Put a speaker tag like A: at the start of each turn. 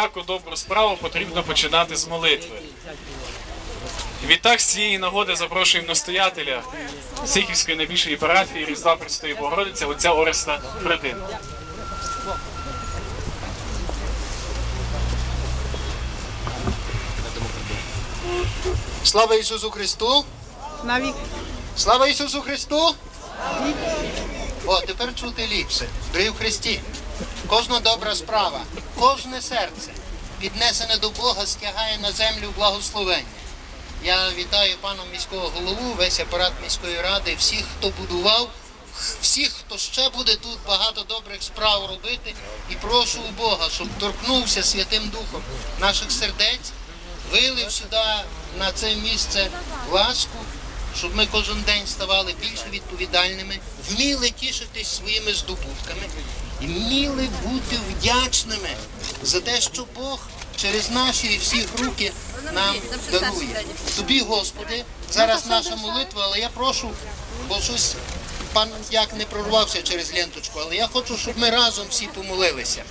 A: Всяку добру справу потрібно починати з молитви. Відтак з цієї нагоди запрошуємо настоятеля Сихівської найбільшої парафії Різдва Пресвятої Богородиці отця Ореста Фредина.
B: Слава Ісусу Христу!
C: Навік.
B: Слава Ісусу Христу! О, тепер чути ліпше. Дорогі в Христі. Кожна добра справа, кожне серце, піднесене до Бога, стягає на землю благословення. Я вітаю пана міського голову, весь апарат міської ради, всіх, хто будував, всіх, хто ще буде тут багато добрих справ робити. І прошу у Бога, щоб торкнувся Святим Духом наших сердець, вилив сюди на це місце ласку, щоб ми кожен день ставали більш відповідальними, вміли тішитись своїми здобутками і вміли бути вдячними за те, що Бог через наші всі руки нам дарує. Тобі, Господи, зараз наша молитва, але я прошу, бо щось пан як не прорвався через ленточку, але я хочу, щоб ми разом всі помолилися.